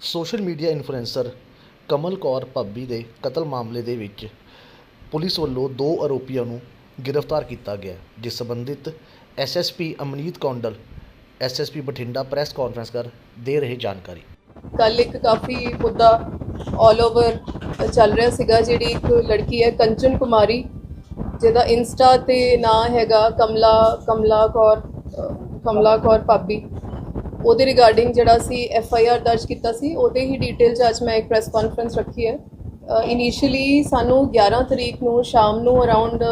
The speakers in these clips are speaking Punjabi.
Social media influencer Kamal Kaur Bhabhi ਦੇ ਕਤਲ ਮਾਮਲੇ ਦੇ ਵਿੱਚ ਪੁਲਿਸ ਵੱਲੋਂ ਦੋ ਆਰੋਪੀਆਂ ਨੂੰ ਗ੍ਰਿਫਤਾਰ ਕੀਤਾ ਗਿਆ, ਜਿਸ ਸੰਬੰਧਿਤ SSP Amneet Kondal SSP Bathinda press conference ਕਰ ਦੇ ਰਹੇ ਜਾਣਕਾਰੀ। ਕੱਲ ਇੱਕ ਕਾਫੀ ਮੁੱਦਾ ਆਲ ਓਵਰ ਚੱਲ ਰਿਹਾ ਸੀਗਾ, ਜਿਹੜੀ ਇੱਕ ਲੜਕੀ ਹੈ ਕੰਚਨ ਕੁਮਾਰੀ, ਜਿਹਦਾ ਇੰਸਟਾ ਤੇ ਨਾਂ ਹੈਗਾ ਕਮਲਾ ਕਮਲਾ ਕੌਰ ਕਮਲਾ ਕੌਰ ਪਾਬੀ ਉਹਦੇ ਰਿਗਾਰਡਿੰਗ ਜਿਹੜਾ ਸੀ ਐਫ ਆਈ ਆਰ ਦਰਜ ਕੀਤਾ ਸੀ, ਉਹਦੇ ਹੀ ਡਿਟੇਲ 'ਚ ਅੱਜ ਮੈਂ ਇੱਕ ਪ੍ਰੈਸ ਕਾਨਫਰੰਸ ਰੱਖੀ ਹੈ। ਇਨੀਸ਼ੀਅਲੀ ਸਾਨੂੰ 11 ਤਰੀਕ ਨੂੰ ਸ਼ਾਮ ਨੂੰ ਅਰਾਊਂਡ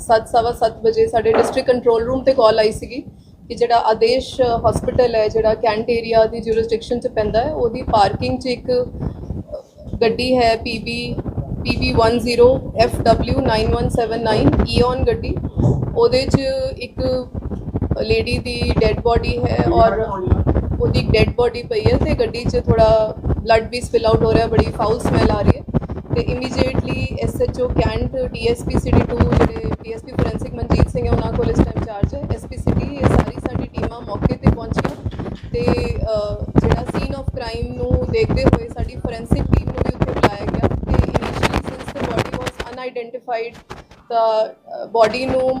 7:30 ਵਜੇ ਸਾਡੇ ਡਿਸਟ੍ਰਿਕਟ ਕੰਟਰੋਲ ਰੂਮ ਤੇ ਕਾਲ ਆਈ ਸੀਗੀ ਕਿ ਜਿਹੜਾ ਆਦੇਸ਼ ਹਸਪੀਟਲ ਹੈ, ਜਿਹੜਾ ਕੈਂਟ ਏਰੀਆ ਦੀ ਜੁਰਿਸਡਿਕਸ਼ਨ 'ਚ ਪੈਂਦਾ ਹੈ, ਉਹਦੀ ਪਾਰਕਿੰਗ 'ਚ ਇੱਕ ਗੱਡੀ ਹੈ PB PB10FW9179 ਈਓਨ ਗੱਡੀ। ਉਹਦੇ 'ਚ ਇੱਕ ਲੇਡੀ ਦੀ ਡੈੱਡ ਬੋਡੀ ਹੈ ਔਰ ਉਹਦੀ ਡੈੱਡ ਬੋਡੀ ਪਈ ਹੈ ਤੇ ਗੱਡੀ 'ਚ ਥੋੜਾ ਬਲੱਡ ਵੀ ਸਪਿਲ ਆਊਟ ਹੋ ਰਿਹਾ, ਬੜੀ ਫਾਊਲ ਸਮੈਲ ਆ ਰਹੀ ਹੈ। ਤੇ immediately SHO cantt DSP city 2 ਜਿਹੜੇ ਡੀਐਸਪੀ ਫੋਰੈਂਸਿਕ ਮਨਜੀਤ ਸਿੰਘ ਹੈ, ਉਹਨਾਂ ਕੋਲ ਇਸ ਟਾਈਮ ਚਾਰਜ ਹੈ। ਐਸਪੀ ਸਿਟੀ ਇਹ ਸਾਰੀ ਸਾਡੀ ਟੀਮਾਂ ਮੌਕੇ ਤੇ ਪਹੁੰਚੀਆਂ ਤੇ ਜਿਹੜਾ ਸੀਨ ਆਫ ਕ੍ਰਾਈਮ ਨੂੰ ਦੇਖਦੇ ਹੋਏ ਸਾਡੀ ਫੋਰੈਂਸਿਕ ਟੀਮ ਨੂੰ ਵੀ ਉੱਥੇ ਬੁਲਾਇਆ ਗਿਆ ਤੇ initially since the body was unidentified ਤਾਂ ਬੋਡੀ ਨੂੰ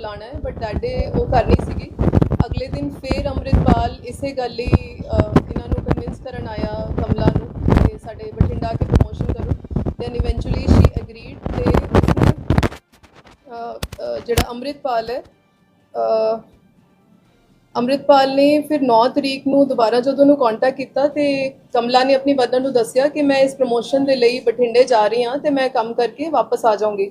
ਬੁਲਾਣਾ ਹੈ ਬਟ ਦੈਟ ਡੇ ਉਹ ਕਰਨੀ ਸੀਗੀ। ਅਗਲੇ ਦਿਨ ਫੇਰ ਅੰਮ੍ਰਿਤਪਾਲ ਇਸੇ ਗੱਲ ਲਈ ਇਹਨਾਂ ਨੂੰ ਕਨਵਿੰਸ ਕਰਨ ਆਇਆ ਕਮਲਾ ਨੂੰ ਕਿ ਸਾਡੇ ਬਠਿੰਡਾ ਕੇ ਪ੍ਰੋਮੋਸ਼ਨ ਕਰੋ। ਦੈਨ ਇਵੈਂਚੁਅਲੀ ਸ਼ੀ ਐਗਰੀਡ ਤੇ ਜਿਹੜਾ ਅੰਮ੍ਰਿਤਪਾਲ ਹੈ ਅੰਮ੍ਰਿਤਪਾਲ ਨੇ ਫਿਰ 9 ਤਰੀਕ ਨੂੰ ਦੁਬਾਰਾ ਜਦੋਂ ਉਹਨੂੰ ਕੰਟੈਕਟ ਕੀਤਾ ਤੇ ਕਮਲਾ ਨੇ ਆਪਣੀ ਮਦਰ ਨੂੰ ਦੱਸਿਆ ਕਿ ਮੈਂ ਇਸ ਪ੍ਰੋਮੋਸ਼ਨ ਦੇ ਲਈ ਬਠਿੰਡੇ ਜਾ ਰਹੀ ਹਾਂ ਤੇ ਮੈਂ ਕੰਮ ਕਰਕੇ ਵਾਪਸ ਆ ਜਾਊਂਗੀ।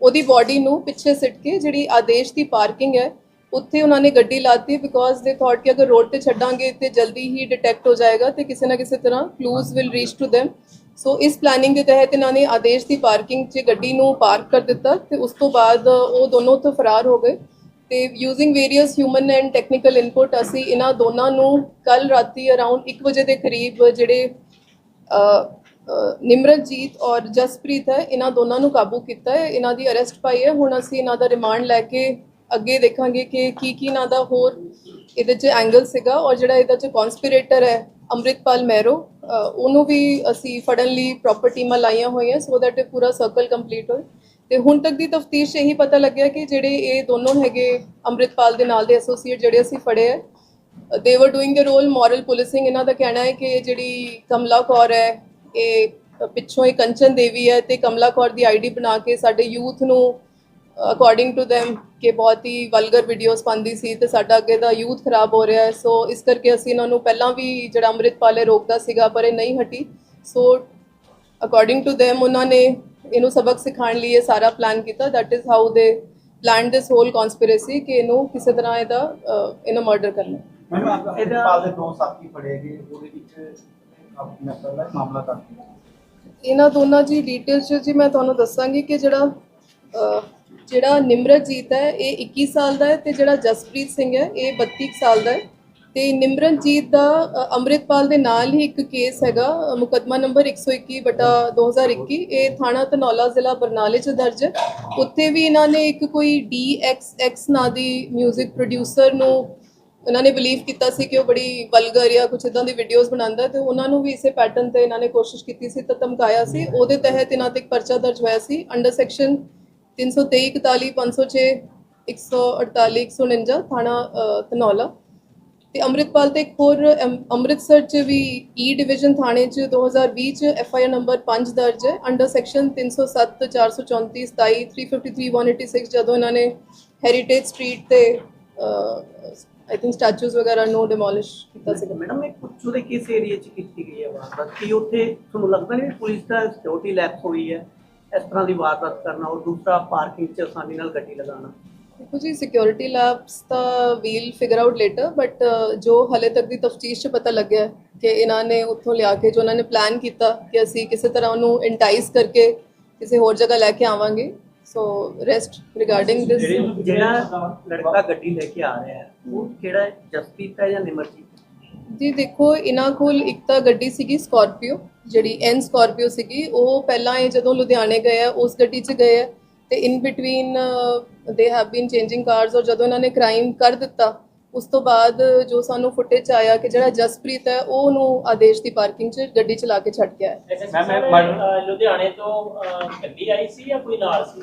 ਉਹਦੀ ਬਾਡੀ ਨੂੰ ਪਿੱਛੇ ਸਿੱਟ ਕੇ ਜਿਹੜੀ ਆਦੇਸ਼ ਦੀ ਪਾਰਕਿੰਗ ਹੈ, ਉੱਥੇ ਉਹਨਾਂ ਨੇ ਗੱਡੀ ਲਾਤੀ ਬਿਕੋਜ਼ ਦੇ ਥਾਟ ਕਿ ਅਗਰ ਰੋਡ ਤੇ ਛੱਡਾਂਗੇ ਤੇ ਜਲਦੀ ਹੀ ਡਿਟੈਕਟ ਹੋ ਜਾਏਗਾ ਤੇ ਕਿਸੇ ਨਾ ਕਿਸੇ ਤਰ੍ਹਾਂ clues will reach to them. So ਇਸ ਪਲੈਨਿੰਗ ਦੇ ਤਹਿਤ ਇਹਨਾਂ ਨੇ ਆਦੇਸ਼ ਦੀ ਪਾਰਕਿੰਗ 'ਚ ਗੱਡੀ ਨੂੰ ਪਾਰਕ ਕਰ ਦਿੱਤਾ ਤੇ ਉਸ ਤੋਂ ਬਾਅਦ ਉਹ ਦੋਨੋਂ ਤੋਂ ਫਰਾਰ ਹੋ ਗਏ ਤੇ using various human and technical input ਅਸੀਂ ਇਹਨਾਂ ਦੋਨਾਂ ਨੂੰ ਕੱਲ ਰਾਤੀ ਅਰਾਊਂਡ 1 ਵਜੇ ਦੇ ਕਰੀਬ ਜਿਹੜੇ ਨਿਮਰਤਜੀਤ ਔਰ ਜਸਪ੍ਰੀਤ ਹੈ, ਇਹਨਾਂ ਦੋਨਾਂ ਨੂੰ ਕਾਬੂ ਕੀਤਾ ਹੈ, ਇਹਨਾਂ ਦੀ ਅਰੈਸਟ ਪਾਈ ਹੈ। ਹੁਣ ਅਸੀਂ ਇਹਨਾਂ ਦਾ ਰਿਮਾਂਡ ਲੈ ਕੇ ਅੱਗੇ ਦੇਖਾਂਗੇ ਕਿ ਕੀ ਕੀ ਇਹਨਾਂ ਦਾ ਹੋਰ ਇਹਦੇ 'ਚ ਐਂਗਲ ਸੀਗਾ ਔਰ ਜਿਹੜਾ ਇਹਦੇ 'ਚ ਕਨਸਪੀਰੇਟਰ ਹੈ, ਅੰਮ੍ਰਿਤਪਾਲ ਮਹਿਰੋ ਉਹਨੂੰ ਵੀ ਅਸੀਂ ਫੜਨ ਲਈ ਪ੍ਰੋਪਰ ਟੀਮਾਂ ਲਾਈਆਂ ਹੋਈਆਂ ਸੋ ਦੈਟ ਇਹ ਪੂਰਾ ਸਰਕਲ ਕੰਪਲੀਟ ਹੋਏ। ਤੇ ਹੁਣ ਤੱਕ ਦੀ ਤਫਤੀਸ਼ ਇਹੀ ਪਤਾ ਲੱਗਿਆ ਕਿ ਜਿਹੜੇ ਇਹ ਦੋਨੋਂ ਹੈਗੇ ਅੰਮ੍ਰਿਤਪਾਲ ਦੇ ਨਾਲ ਦੇ ਐਸੋਸੀਏਟ ਜਿਹੜੇ ਅਸੀਂ ਫੜੇ ਹੈ they were doing the role moral policing ਇਹਨਾਂ ਦਾ ਕਹਿਣਾ ਹੈ ਕਿ ਜਿਹੜੀ ਕਮਲਾ ਕੌਰ ਹੈ ਇਹ ਪਿੱਛੋਂ ਇਹ ਕੰਚਨ ਦੇਵੀ ਹੈ ਤੇ ਕਮਲਾ ਕੌਰ ਦੀ ਆਈਡੀ ਬਣਾ ਕੇ ਸਾਡੇ ਯੂਥ ਨੂੰ ਅਕੋਰਡਿੰਗ ਟੂ them ਕਿ ਬਹੁਤ ਹੀ ਵਲਗਰ ਵੀਡੀਓਜ਼ ਪਾਉਂਦੀ ਸੀ ਤੇ ਸਾਡਾ ਅੱਗੇ ਦਾ ਯੂਥ ਖਰਾਬ ਹੋ ਰਿਹਾ ਹੈ। ਸੋ ਇਸ ਕਰਕੇ ਅਸੀਂ ਇਹਨਾਂ ਨੂੰ ਪਹਿਲਾਂ ਵੀ ਜਿਹੜਾ ਅੰਮ੍ਰਿਤਪਾਲ ਰੋਕਦਾ ਸੀਗਾ ਪਰ ਇਹ ਨਹੀਂ ਹਟੀ। ਸੋ ਅਕੋਰਡਿੰਗ ਟੂ them ਉਹਨਾਂ ਨੇ ਇਹਨੂੰ ਸਬਕ ਸਿਖਾਉਣ ਲਈ ਇਹ ਸਾਰਾ ਪਲਾਨ ਕੀਤਾ। That is how they planned this whole conspiracy ਕਿ ਇਹਨੂੰ ਕਿਸੇ ਤਰ੍ਹਾਂ ਇਹਦਾ ਇਹਨੂੰ ਮਰਡਰ ਕਰਨਾ। ਮੈਨੂੰ ਇਹਦੇ ਪਾਲ ਦੇ ਦੋ ਸਾਥੀ ਫੜੇ ਗਏ ਉਹਦੇ ਵਿੱਚ ਆਪਣਾ ਪਹਿਲਾ ਮਾਮਲਾ ਦਰਜ ਇਹਨਾਂ ਦੋਨਾਂ ਦੀ ਡਿਟੇਲਸ ਜੀ ਮੈਂ ਤੁਹਾਨੂੰ ਦੱਸਾਂਗੀ ਕਿ ਜਿਹੜਾ ਅਹ, ਜਿਹੜਾ ਨਿਮਰਤਜੀਤ ਹੈ ਇਹ 21 ਸਾਲ ਦਾ ਹੈ ਤੇ ਜਿਹੜਾ ਜਸਪ੍ਰੀਤ ਸਿੰਘ ਹੈ ਇਹ 32 ਸਾਲ ਦਾ ਹੈ। ਤੇ ਨਿਮਰਤਜੀਤ ਦਾ ਅ, ਅੰਮ੍ਰਿਤਪਾਲ ਦੇ ਨਾਲ ਹੀ ਇੱਕ ਕੇਸ ਹੈਗਾ ਅ, ਮੁਕੱਦਮਾ ਨੰਬਰ 121 ਬਟਾ 2021 ਇਹ ਥਾਣਾ ਧਨੌਲਾ ਜ਼ਿਲ੍ਹਾ ਬਰਨਾਲੇ 'ਚ ਦਰਜ ਹੈ। ਉੱਥੇ ਵੀ ਇਹਨਾਂ ਨੇ ਇੱਕ ਕੋਈ DXX ਨਾਂ ਦੀ 뮤직 ਪ੍ਰੋਡਿਊਸਰ ਨੂੰ ਉਹਨਾਂ ਨੇ ਬਲੀਵ ਕੀਤਾ ਸੀ ਕਿ ਉਹ ਬੜੀ ਵਲਗਰ ਜਾਂ ਕੁਝ ਇਦਾਂ ਦੀ ਵੀਡੀਓਜ਼ ਬਣਾਉਂਦਾ ਹੈ ਤੇ ਉਹਨਾਂ ਨੂੰ ਵੀ ਇਸੇ ਪੈਟਰਨ ਤੇ ਇਹਨਾਂ ਨੇ ਕੋਸ਼ਿਸ਼ ਕੀਤੀ ਸੀ ਤਾਂ ਧਮਕਾਇਆ ਸੀ। ਉਹਦੇ ਤਹਿਤ ਇਹਨਾਂ ਤੇ ਇੱਕ ਪਰਚਾ ਦਰਜ ਹੋਇਆ ਸੀ ਅੰਡਰ ਸੈਕਸ਼ਨ 323 41 506 148 149 ਥਾਣਾ ਅ, ਧਨੌਲਾ। ਤੇ ਅੰਮ੍ਰਿਤਪਾਲ ਤੇ ਇੱਕ ਹੋਰ ਅੰਮ੍ਰਿਤਸਰ ਚ ਵੀ e ਈ ਡਿਵੀਜ਼ਨ ਥਾਣੇ ਚ 2020 ਚ ਐਫ ਆਈ ਆਰ ਨੰਬਰ 5 ਦਰਜ ਹੈ। ਅੰਡਰ ਸੈਕਸ਼ਨ 307 434 27 353 186 ਜਦੋਂ ਇਹਨਾਂ ਨੇ ਹੈਰੀਟੇਜ ਸਟਰੀਟ ਤੇ ਆਈ ਥਿੰਕ ਸਟੈਚੂਜ਼ ਵਗੈਰਾ ਨੂੰ ਡਿਮੋਲਿਸ਼ ਕੀਤਾ ਸੀਗਾ। ਮੈਡਮ ਇਹ ਪੁੱਛੋ ਦੇ ਕਿਸ ਏਰੀਆ 'ਚ ਕੀਤੀ ਗਈ ਹੈ ਵਾਰਦਾਤ? ਕੀ ਉੱਥੇ ਤੁਹਾਨੂੰ ਲੱਗਦਾ ਨਹੀਂ ਪੁਲਿਸ ਦਾ ਸਿਕਿਉਰਿਟੀ ਲੈਪਸ ਹੋਈ ਹੈ? ਇਸ ਤਰ੍ਹਾਂ ਦੀ ਵਾਰਦਾਤ ਕਰਨਾ ਔਰ ਦੂਸਰਾ ਪਾਰਕਿੰਗ 'ਚ ਆਸਾਨੀ ਨਾਲ ਗੱਡੀ ਲਗਾਉਣਾ। ਦੇਖੋ ਜੀ security labs the we'll figure out later but ਜੋ ਹਲੇ ਤੱਕ ਦੀ ਤਫਤੀਸ਼ 'ਚ ਪਤਾ ਲੱਗਿਆ ਹੈ ਕਿ ਇਹਨਾਂ ਨੇ ਉੱਥੋਂ ਲਿਆ ਕੇ ਜੋ ਉਹਨਾਂ ਨੇ ਪਲਾਨ ਕੀਤਾ ਕਿ ਅਸੀਂ ਕਿਸੇ ਤਰ੍ਹਾਂ ਉਹਨੂੰ ਇੰਟਾਈਸ ਕਰਕੇ ਕਿਸੇ ਹੋਰ ਜਗ੍ਹਾ ਲੈ ਕੇ ਆਵਾਂਗੇ। ਸੋ ਰੈਸਟ ਰਿਗਾਰਡਿੰਗ ਦਿਸ ਜਿਹੜਾ ਲੜਕਾ ਗੱਡੀ ਲੈ ਕੇ ਆ ਰਿਹਾ ਹੈ ਉਹ ਕਿਹੜਾ ਹੈ? ਜਸਪ੍ਰੀਤ ਹੈ ਜਾਂ ਨਿਮਰਜੀਤ ਜੀ ਦੇਖੋ ਇਹਨਾਂ ਕੋਲ ਇੱਕ ਤਾਂ ਗੱਡੀ ਸੀਗੀ ਸਕਾਰਪੀਓ ਜਿਹੜੀ ਐਨ ਸਕਾਰਪੀਓ ਸੀਗੀ ਉਹ ਪਹਿਲਾਂ ਇਹ ਜਦੋਂ ਲੁਧਿਆਣੇ ਗਏ ਆ ਉਸ ਗੱਡੀ 'ਚ ਗਏ ਆ ਤੇ in between they have been changing cars ਔਰ ਜਦੋਂ ਇਹਨਾਂ ਨੇ ਕ੍ਰਾਈਮ ਕਰ ਦਿੱਤਾ ਉਸ ਤੋਂ ਬਾਅਦ ਜੋ ਸਾਨੂੰ ਫੁਟੇਜ ਆਇਆ ਕਿ ਜਿਹੜਾ ਜਸਪ੍ਰੀਤ ਹੈ ਉਹ ਉਹਨੂੰ ਆਦੇਸ਼ ਦੀ ਪਾਰਕਿੰਗ 'ਚ ਗੱਡੀ ਚਲਾ ਕੇ ਛੱਡ ਗਿਆ ਹੈ ਮੈਂ ਮੈਂ ਲੁਧਿਆਣੇ ਤੋਂ ਅਹ, ਕੱਲੀ ਆਈ ਸੀ ਜਾਂ ਕੋਈ ਨਾਲ ਸੀ?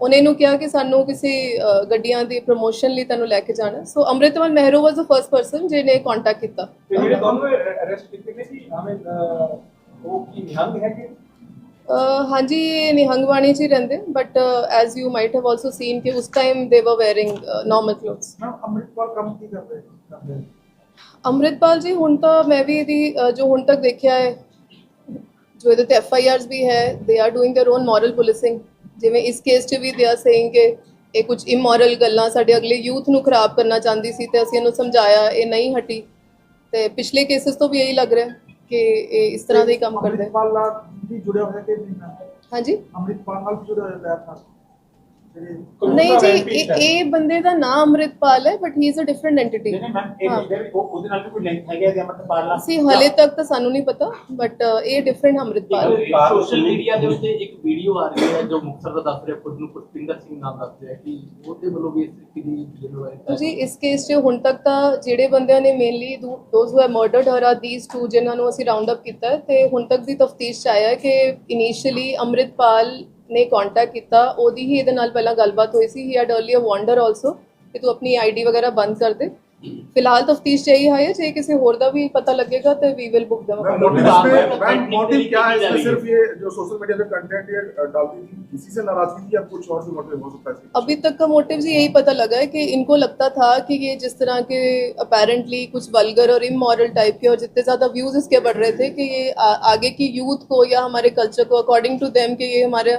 ਉਹਨੇ ਇਹਨੂੰ ਕਿਹਾ ਕਿ ਸਾਨੂੰ ਕਿਸੇ ਅ, ਗੱਡੀਆਂ ਦੀ ਪ੍ਰੋਮੋਸ਼ਨ ਲਈ ਤੈਨੂੰ ਲੈ ਕੇ ਜਾਣਾ so Amritpal Mehron was the first person ਜਿਹਨੇ ਕੰਟੈਕਟ ਕੀਤਾ तो मेरे दोनों अरेस्ट किए गए जी हमें वो की निहंग है कि ਅ, ਹਾਂਜੀ ਇਹ ਨਿਹੰਗਵਾਣੀ 'ਚ ਹੀ ਰਹਿੰਦੇ but as you might have also seen ਕਿ ਉਸ ਟਾਈਮ ਦੇ were wearing normal clothes ma'am Amritpal ਕੰਮ ਕੀ ਕਰ ਰਹੇ ਕਰਦੇ ਨੇ? ਅੰਮ੍ਰਿਤਪਾਲ ਜੀ ਹੁਣ ਤਾਂ ਮੈਂ ਵੀ ਇਹਦੀ ਅ, ਜੋ ਹੁਣ ਤੱਕ ਦੇਖਿਆ ਹੈ ਜੋ ਇਹਦੇ ਤੇ ਐਫ ਆਈ ਆਰਸ ਵੀ ਹੈ they are doing their own moral policing ਜਿਵੇਂ ਇਸ ਕੇਸ 'ਚ ਵੀ ਦੇ ਆਰ ਸੇਇੰਗ ਕਿ ਇਹ ਕੁਝ ਇਮੋਰਲ ਗੱਲਾਂ ਸਾਡੇ ਅਗਲੇ ਯੂਥ ਨੂੰ ਖਰਾਬ ਕਰਨਾ ਚਾਹੁੰਦੀ ਸੀ ਤੇ ਅਸੀਂ ਇਹਨੂੰ ਸਮਝਾਇਆ ਇਹ ਨਹੀਂ ਹਟੀ। ਤੇ ਪਿਛਲੇ ਕੇਸਸ ਤੋਂ ਵੀ ਇਹੀ ਲੱਗ ਰਿਹਾ ਕਿ ਇਹ ਇਸ ਤਰ੍ਹਾਂ ਦਾ ਹੀ ਕੰਮ ਕਰਦੇ। ਅੰਮ੍ਰਿਤਪਾਲ ਨਾਲ ਵੀ ਜੁੜਿਆ ਹੋਇਆ ਕਿ ਨਹੀਂ? ਹਾਂਜੀ? ਅੰਮ੍ਰਿਤਪਾਲ ਨਾਲ ਵੀ ਜੁੜਿਆ ਹੋਇਆ ਜਿਹੜੇ ਨਹੀਂ ਜੀ ਇਹ ਇਹ ਬੰਦੇ ਦਾ ਨਾਮ ਅਮਰਿਤਪਾਲ ਹੈ but he is a different entity ਨਹੀਂ ਮੈਮ ਇਹ ਉਹਦੇ ਨਾਲ ਕੋਈ ਲਿੰਕ ਹੈਗਾ ਜਾਂ ਅਮਰਿਤਪਾਲ ਨਾਲ? ਸੀ ਹਲੇ ਤੱਕ ਤਾਂ ਸਾਨੂੰ ਨਹੀਂ ਪਤਾ ਬਟ ਇਹ ਡਿਫਰੈਂਟ ਅਮਰਿਤਪਾਲ। ਸੋਸ਼ਲ ਮੀਡੀਆ ਦੇ ਉੱਤੇ ਇੱਕ ਵੀਡੀਓ ਆ ਰਹੀ ਹੈ ਜੋ ਮੁਕਤਸਰ ਦਾ ਦੱਸ ਰਿਹਾ ਖੁਦ ਨੂੰ ਪੁਸ਼ਪਿੰਦਰ ਸਿੰਘ ਨਾਮ ਦੱਸ ਰਿਹਾ ਕਿ ਉਹਦੇ ਵੱਲੋਂ ਵੀ ਇਸ ਤਰੀਕੇ ਦੀ ਵੀਡੀਓ ਹੈ ਤੁਸੀਂ ਇਸ ਕੇਸ 'ਚ ਹੁਣ ਤੱਕ ਤਾਂ ਜਿਹੜੇ ਬੰਦਿਆਂ ਨੇ mainly those who murdered her are two ਜਿਨ੍ਹਾਂ ਨੂੰ ਅਸੀਂ ਰਾਉਂਡ ਅਪ ਕੀਤਾ ਤੇ ਹੁਣ ਤੱਕ ਦੀ ਤਫਤੀਸ਼ ਚ ਆਇਆ ਕਿ ਇਨੀਸ਼ੀਅਲੀ ਅਮਰਿਤਪਾਲ ਨੇ ਕੰਟੈਕਟ ਕੀਤਾ ਉਹਦੀ ਹੀ ਇਹਦੇ ਨਾਲ ਪਹਿਲਾਂ ਗੱਲਬਾਤ ਹੋਈ ਸੀ he had earlier wonder also ਕਿ ਤੂੰ ਆਪਣੀ ਆਈਡੀ ਵਗੈਰਾ ਬੰਦ ਕਰ ਦੇ ਫਿਲਹਾਲ ਤਫਤੀਸ਼ 'ਚ ਇਹੀ ਹੈ ਜੇ ਕਿਸੇ ਹੋਰ ਦਾ ਵੀ ਪਤਾ ਲੱਗੇਗਾ ਤੇ we will book them ma'am, motive आप- इसमें आप मैम technically मोटिव क्या है क्या इसमें है? सिर्फ ये जो सोशल मीडिया पे कंटेंट ये अ, डालती थी इसी से नाराजगी थी या कुछ और भी मोटिव हो सकता है इसमें? अभी तक का मोटिव यही पता लगा है कि इनको लगता था कि ये जिस तरह के अपेरेंटली कुछ वल्गर और इमोरल टाइप के और जितने ज़्यादा व्यूज़ इसके बढ़ रहे थे कि ये आ, आगे की यूथ को या हमारे कल्चर को अकॉर्डिंग टू देम कि ये हमारे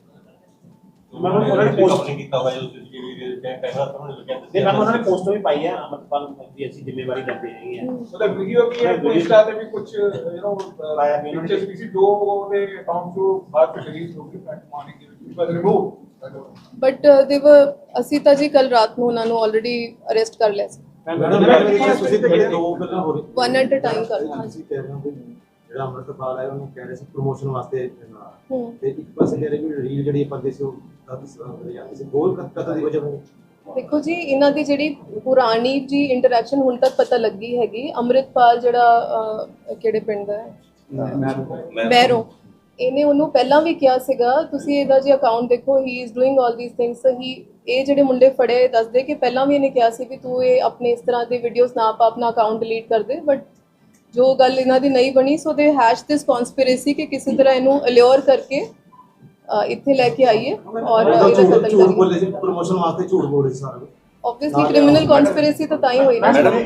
ਮੈਂ ਉਹਨਾਂ ਨੇ ਪੋਸਟ ਨਹੀਂ ਕੀਤਾ ਹੋਇਆ ਉਸ ਜਿਹੜੀ ਕੈਮਰਾ ਸਾਹਮਣੇ ਲੱਗਿਆ ਤੇ ਮੈਂ ਉਹਨਾਂ ਨੇ ਪੋਸਟ ਵੀ ਪਾਈ ਆ ਅਮਰਪਾਲ ਦੀ ਅਸੀਂ ਜ਼ਿੰਮੇਵਾਰੀ ਲੈਂਦੇ ਹੈਗੇ ਆ। ਵੀਡੀਓ ਵੀ ਹੈ? ਕੋਈ ਸਟਾ ਤੇ ਵੀ ਕੁਝ ਯੂ نو ਪਾਇਆ ਵੀ ਉਹਨਾਂ ਨੇ। ਕਿਸੇ ਦੋ ਦੇ ਅਕਾਊਂਟ ਤੋਂ ਬਾਅਦ ਰਿਲੀਜ਼ ਹੋ ਗਈ ਫੈਕਟ ਮਾਰਨਿੰਗ ਦੇ ਵਿੱਚ ਬਟ ਰਿਮੂਵ ਬਟ ਦੇ ਵਰ ਅਸੀਂ ਤਾਂ ਜੀ ਕੱਲ ਰਾਤ ਨੂੰ ਉਹਨਾਂ ਨੂੰ ਆਲਰੇਡੀ ਅਰੈਸਟ ਕਰ ਲਿਆ ਸੀ। ਮੈਡਮ ਤੁਸੀਂ ਕਿਹੜੇ ਦੋ ਗੱਲਾਂ ਹੋ ਵਨ ਐਟ ਅ ਟਾਈਮ ਕਰ ਸੀ ਕੈਮਰਾ ਦੇ ਜਿਹੜਾ ਅਮਰਪਾਲ ਹੈ ਉਹਨੂੰ ਕਹਿ ਰਹੇ ਸੀ ਪ੍ਰੋਮੋਸ਼ਨ ਵਾਸਤੇ ਤੇ ਇੱਕ ਪਾਸੇ ਕਹਿ ਰਹੇ ਵੀ ਰੀਲ ਜਿਹੜੀ ਆਪਾਂ ਦੇ ਸੀ ਉਹ ਦਸ ਜਾਂਦੀ ਸੀ। ਗੋਲ ਕਤਲ ਦੀ ਵਜ੍ਹਾ ਨਾਲ। ਦੇਖੋ ਜੀ ਇਹਨਾਂ ਦੀ ਜਿਹੜੀ ਪੁਰਾਣੀ ਜੀ ਇੰਟਰੈਕਸ਼ਨ ਹੁਣ ਤੱਕ ਪਤਾ ਲੱਗੀ ਹੈਗੀ। ਅੰਮ੍ਰਿਤਪਾਲ ਜਿਹੜਾ ਕਿਹੜੇ ਪਿੰਡ ਦਾ ਹੈ? ਮੈਰੋ। ਇਹਨੇ ਉਹਨੂੰ ਪਹਿਲਾਂ ਵੀ ਕਿਹਾ ਸੀਗਾ ਤੁਸੀਂ ਇਹਦਾ ਜੀ ਅਕਾਊਂਟ ਦੇਖੋ he is doing 올 these things ਹੀ ਇਹ ਜਿਹੜੇ ਮੁੰਡੇ ਫੜੇ ਦੱਸਦੇ ਕਿ ਪਹਿਲਾਂ ਵੀ ਇਹਨੇ ਕਿਹਾ ਸੀ ਵੀ ਤੂੰ ਇਹ ਆਪਣੇ ਇਸ ਤਰ੍ਹਾਂ ਦੇ ਵੀਡੀਓਜ਼ ਨਾ ਪਾ ਆਪਣਾ ਅਕਾਊਂਟ ਡਿਲੀਟ ਕਰ ਦੇ ਬਟ ਜੋ ਗੱਲ ਇਹਨਾਂ ਦੀ ਨਹੀਂ ਬਣੀ ਸੋ ਦੇ ਹੈਸ਼ ਦਿਸ ਕਨਸਪੀਰੇਸੀ ਕਿ ਕਿਸੇ ਤਰ੍ਹਾਂ ਇਹਨੂੰ ਅਲਿਓਰ ਕਰਕੇ ਇੱਥੇ ਲੈ ਕੇ ਆਈਏ ਔਰ ਇਹਦਾ ਝੂਠ ਕਤਲ ਝੂਠ ਕਰੀਏ। ਬੋਲੇ ਸੀ ਪ੍ਰੋਮੋਸ਼ਨ ਵਾਸਤੇ ਝੂਠ ਬੋਲੇ ਸੀ ਸਾਰਾ। ਆਬਵੀਅਸਲੀ ਕ੍ਰਿਮੀਨਲ ਕਨਸਪੀਰੇਸੀ ਤਾਂ ਤਾਂ ਹੀ ਹੋਈ ਨਾ। ਮੈਡਮ